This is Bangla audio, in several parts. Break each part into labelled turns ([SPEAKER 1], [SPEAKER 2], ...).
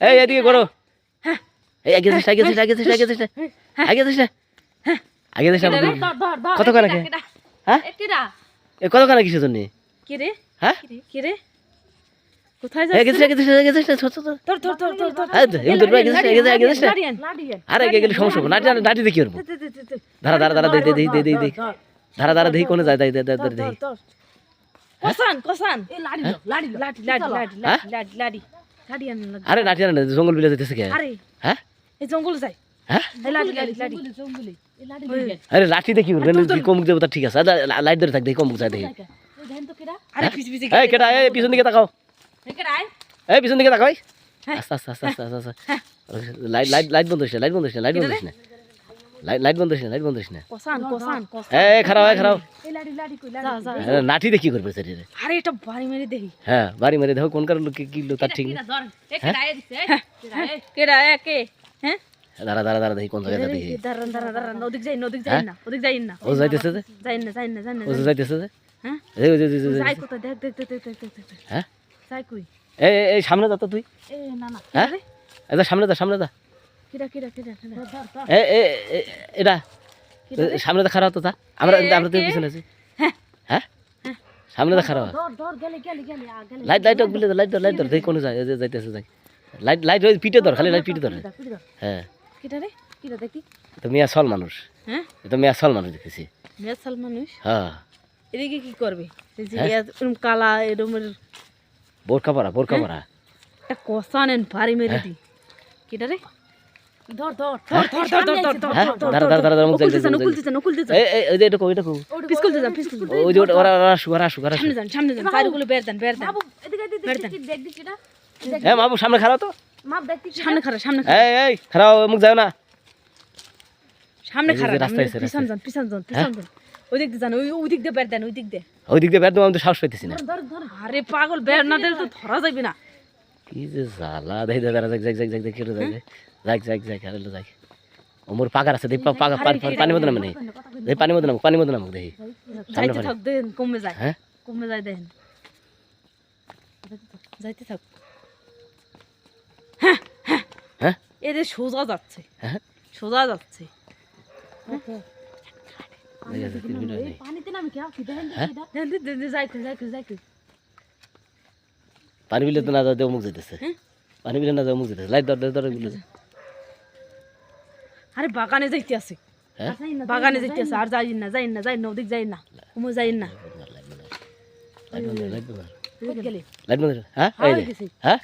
[SPEAKER 1] এদিকে করো। হ্যাঁ। আগে দিস আগে আগে দিস আগে আগে দিস। কত করে এ কত করে কিসের জন্য?
[SPEAKER 2] কি রে?
[SPEAKER 1] হ্যাঁ?
[SPEAKER 2] কি রে? কোথায় যাচ্ছিস?
[SPEAKER 1] ছোট ছোট। এই আরে গেলে সমস্যা হবে লাঠি লাঠি দেখি করব
[SPEAKER 2] দে, দে, দে, দে, দে।
[SPEAKER 1] ধারা ধারা ধারা দেই দেই দেই দেই দেই দেই
[SPEAKER 2] ধারা
[SPEAKER 1] ধারা দেই কোনে যায়।
[SPEAKER 2] কসান কসান। এ লাড়ি লাড়ি লাড়ি লাড়ি লাড়ি
[SPEAKER 1] হ্যাঁ?
[SPEAKER 2] লাড়ি লাড়ি লাড়ি।
[SPEAKER 1] আরে লাঠি আনে জঙ্গল বিলে যেতেছে কে?
[SPEAKER 2] আরে।
[SPEAKER 1] হ্যাঁ?
[SPEAKER 2] এই জঙ্গলে যাই।
[SPEAKER 1] হ্যাঁ?
[SPEAKER 2] এই লাড়ি লাড়ি লাড়ি। জঙ্গলে এই লাড়ি লই যাই
[SPEAKER 1] আরে লাঠি দেখি কমুক দেবো ঠিক আছে। লাইট ধরে থাক দেখি কমুক যায় দেখি।
[SPEAKER 2] দেন তো কেডা? আরে পিছ পিছ
[SPEAKER 1] এই কেটা পিছন দিকে তাকাও। এই পিছন দিকে তাকাও এই।
[SPEAKER 2] হ্যাঁ।
[SPEAKER 1] আস্তে আস্তে আস্তে আস্তে আস্তে আস্তে। লাইট লাইট লাইট বন্ধ হইছে লাইট বন্ধ হইছে লাইট বন্ধ হইছে না লাইট লাইট বন্ধ হইছে লাইট বন্ধ হইছে না
[SPEAKER 2] কসান কসান কসান।
[SPEAKER 1] এই খারাপ এই খারাপ
[SPEAKER 2] এই লাড়ি লাড়ি কই লাড়ি যা। যা
[SPEAKER 1] আরে, লাঠি দেখি করবে স্যার
[SPEAKER 2] আরে এটা বাড়ি মেরে দেখি।
[SPEAKER 1] হ্যাঁ বাড়ি মারি দেখো কোন কারণ কি লো তার ঠিক নেই।
[SPEAKER 2] কেডা এ কে? হ্যাঁ?
[SPEAKER 1] দাঁড়া দাঁড়া দাঁড়া দেখি কোন জায়গায় যা দেখি।
[SPEAKER 2] দাঁড়ান দাঁড়ান দাঁড়ান ওদিক যাই না ওদিক যাই না ওদিক যাই না।
[SPEAKER 1] ও যাইতেছে যে?
[SPEAKER 2] যাই না যাই না যাই না
[SPEAKER 1] ও যাইতেছে যে?
[SPEAKER 2] হ্যাঁ?
[SPEAKER 1] এই ওই যে- যে- যে- যে-
[SPEAKER 2] যাই কোথায় দেখ।
[SPEAKER 1] হ্যাঁ? এই এই- সামনে যা তো তুই।
[SPEAKER 2] এ না না।
[SPEAKER 1] হ্যাঁ? এই সামনে যা সামনে যা। এটা। সামনে যা খারাপ তো তা আমরা আমরা তো পিছনে আছি।
[SPEAKER 2] হ্যাঁ।
[SPEAKER 1] হ্যাঁ? সামনে যা খারাপ লাইট লাইট বিলে লাইট ধর লাইট ধর দেখি কোন যায় যাইতেছে যাই। লাইট লাইট ওই পিঠে ধর খালি লাইট পিঠে ধর। হ্যাঁ।
[SPEAKER 2] দেখি
[SPEAKER 1] তো মিয়া সল মানুষ।
[SPEAKER 2] হ্যাঁ?
[SPEAKER 1] তো মিয়া সল মানুষ দেখেছি
[SPEAKER 2] মেসাল মানুষ?
[SPEAKER 1] হ্যাঁ।
[SPEAKER 2] এদিকে কি করবে? এই যে এরকম কালা এরকমের
[SPEAKER 1] বোরকা পরা বোরকা পরা।
[SPEAKER 2] একটা কষা নেন পারি মেরে দি। কিটা রে? সামনে
[SPEAKER 1] খারাপ তো।
[SPEAKER 2] সামনে খারাপ সামনে
[SPEAKER 1] খারাপ মুখ যাও না।
[SPEAKER 2] সামনে
[SPEAKER 1] যে
[SPEAKER 2] খারা
[SPEAKER 1] রাস্তায় আছে,
[SPEAKER 2] পিছন যান পিছন যান পিছন যান। ওই দিক দিয়ে যান ওই ওই দিক দিয়ে বের দেন ওই দিক দিয়ে।
[SPEAKER 1] ওই দিক দিয়ে বের দেবো আমি তো সাহস পাইতেছি না।
[SPEAKER 2] আরে পাগল বের না দিলে তো ধরা যাবে না।
[SPEAKER 1] কি যে জ্বালা। দেখি দাঁড়া যাক যাক যাক যাক যাক কেটে যাক যাক যাক যাক আরে যাক ওমর পাগার আছে দেখি পাগা পানি পানি নামে নেই দেখি। পানি মতো নামুক পানি মতো নামুক দেখি।
[SPEAKER 2] যাইতে থাক দেন কমে যায়।
[SPEAKER 1] হ্যাঁ?
[SPEAKER 2] কমে যায় দেন। যাইতে থাক
[SPEAKER 1] হ্যাঁ
[SPEAKER 2] এদের সোজা যাচ্ছে।
[SPEAKER 1] হ্যাঁ?
[SPEAKER 2] সোজা যাচ্ছে।
[SPEAKER 1] পানি বিলে তো না যাও মুখ যেতেছে
[SPEAKER 2] হ্যাঁ?
[SPEAKER 1] পানি বিলে না যাও মুখ যেতেছে লাইট দর দর এগুলো
[SPEAKER 2] আরে বাগানে যাইতে আছে
[SPEAKER 1] হ্যাঁ
[SPEAKER 2] বাগানে যাইতে আছে আর যাই না যাই না যাই না ওদিক যাই না কমে যাই না
[SPEAKER 1] হ্যাঁ হ্যাঁ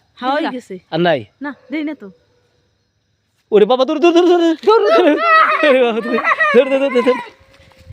[SPEAKER 1] ওরে বাবা দূর দূর দূর দূর দূর dur dur dur